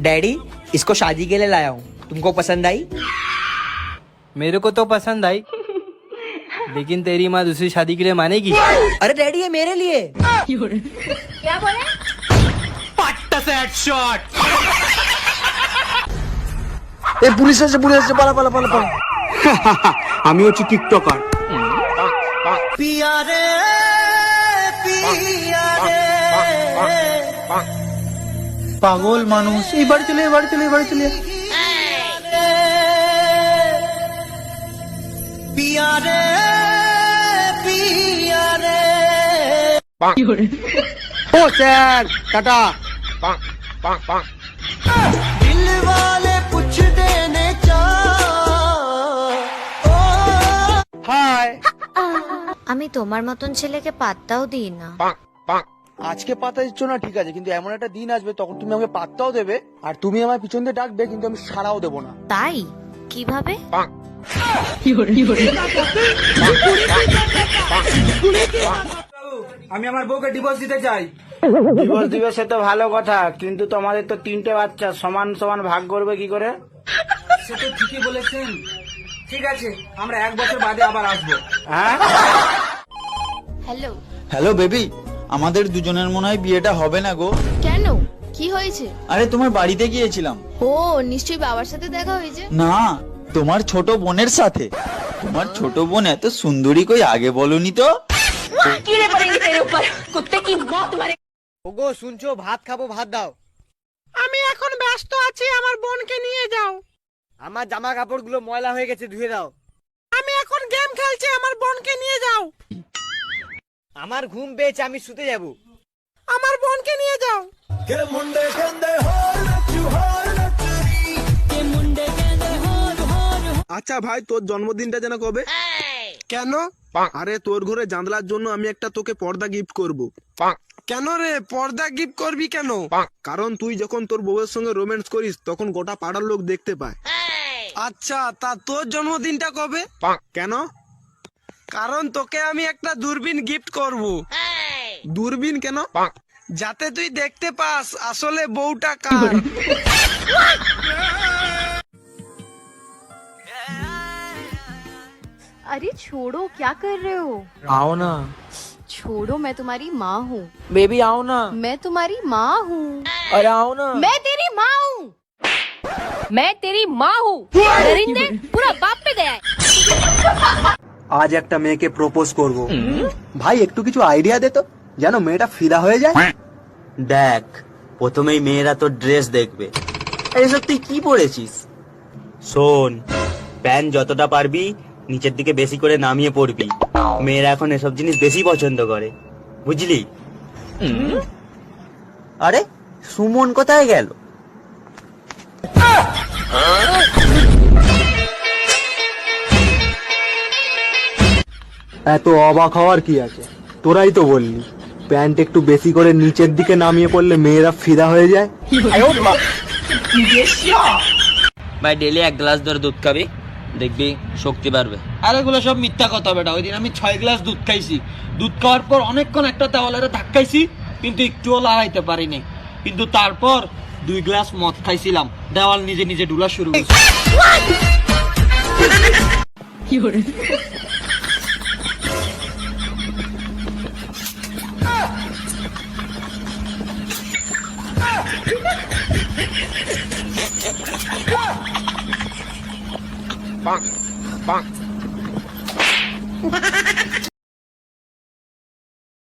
Daddy इसको शादी के लिए लाया हूँ तुमको पसंद आई मेरे को तो पसंद आई लेकिन तेरी माँ दूसरी शादी के लिए मानेगी अरे डैडी ये मेरे लिए क्या बोले এই পুলিশ এসে পুলিশ এসে পালা পালা পালা পালা আমি হচ্ছি টিকটকার পাগল মানুষ। এই বাড়ি চলে বাড়ি চলে বাড়ি চলে ও স্যার টাটা। হাই। আমি তোমার মতন ছেলেকে পাত্তাও দিই না। আজকে পাতা দিচ্ছ না ঠিক আছে কিন্তু এমন একটা দিন আসবে তখন তুমি আমাকে পাত্তাও দেবে আর তুমি আমার পিছন দিয়ে ডাকবে কিন্তু আমি সারাও দেবো না। তাই? কীভাবে? আমি আমার বউকে ডিভোর্স দিতে চাই। ডিভোর্স দিবে সে তো ভালো কথা কিন্তু তোমাদের তো তিনটে বাচ্চা সমান সমান ভাগ করবে কি করে? সে তো ঠিকই বলেছেন। ঠিক আছে আমরা এক বছর বাদে আবার আসব। হ্যাঁ? হ্যালো। Hello baby. আমাদের দুজনের মনে হয় বিয়েটা হবে না গো। কেন? কি হয়েছে? আরে তোমার বাড়িতে গিয়েছিলাম। ও নিশ্চয়ই বাবার সাথে দেখা হয়েছে? না তোমার ছোট বোনের সাথে। তোমার ছোট বোন এত সুন্দরী কই আগে বলনি তো? ওগো শুনছো? ভাত খাব ভাত দাও। আমি এখন ব্যস্ত আছি আমার বোনকে নিয়ে যাও। আমার জামা কাপড়গুলো ময়লা হয়ে গেছে ধুয়ে দাও। আমি এখন গেম খেলছি আমার বোনকে নিয়ে যাও। আমার ঘুম পেয়েছে আমি শুতে যাব। আমার বোনকে নিয়ে যাও। আচ্ছা ভাই তোর জন্মদিনটা যেন কবে? কেন? আরে তোর ঘরে জানলার জন্য আমি একটা তোকে পর্দা গিফট করব। কেন রে? পর্দা গিফট করবি কেন? কারণ তুই যখন তোর বউয়ের সঙ্গে রোম্যান্স করিস তখন গোটা পাড়ার লোক দেখতে পায়। আচ্ছা তা তোর জন্মদিনটা কবে? কেন? কারণ তোকে আমি একটা দূরবীন গিফট করব দূরবীন কেন যাতে তুই দেখতে পাস আসলে বউটা কার अरे छोड़ो क्या कर रहे हो आओ ना छोड़ो मैं तुम्हारी माँ हूँ बेबी आओ ना मैं तुम्हारी माँ हूँ अरे आओ ना मैं तेरी माँ हूँ मैं तेरी माँ हूँ दरिंदे पूरा बाप पे गया है আজ একটা মেয়েকে প্রপোজ করব। ভাই একটু কিছু আইডিয়া দে তো যেন মেয়েটা ফিদা হয়ে যায়। দেখ প্রথমেই মেয়েরা তোর ড্রেস দেখবে। এসব তুই কি পরেছিস শোন প্যান্ট যতটা পারবি নিচের দিকে বেশি করে নামিয়ে পড়বি মেয়েরা এখন এসব জিনিস বেশি পছন্দ করে। বুঝলি? আরে সুমন কোথায় গেল? এত অবাক হওয়ার কি আছে? তোরাই তো বললি প্যান্ট একটু বেশি করে নিচের দিকে নামিয়ে পড়লে মেয়েরা ফিদা হয়ে যায়। ভাই ডেলি এক গ্লাস ধরে দুধ খাবি দেখবি শক্তি বাড়বে। আর এগুলো সব মিথ্যা কথা বেটা ওই দিন আমি ছয় গ্লাস দুধ খাইছি। দুধ খাওয়ার পর অনেকক্ষণ একটা দেওয়ালের ধাক্কাইছি কিন্তু একটুও লাগাইতে পারিনি। কিন্তু তারপর দুই গ্লাস মদ খাইছিলাম দেওয়াল নিজে নিজে ডুলা শুরু করছে bonk, bonk.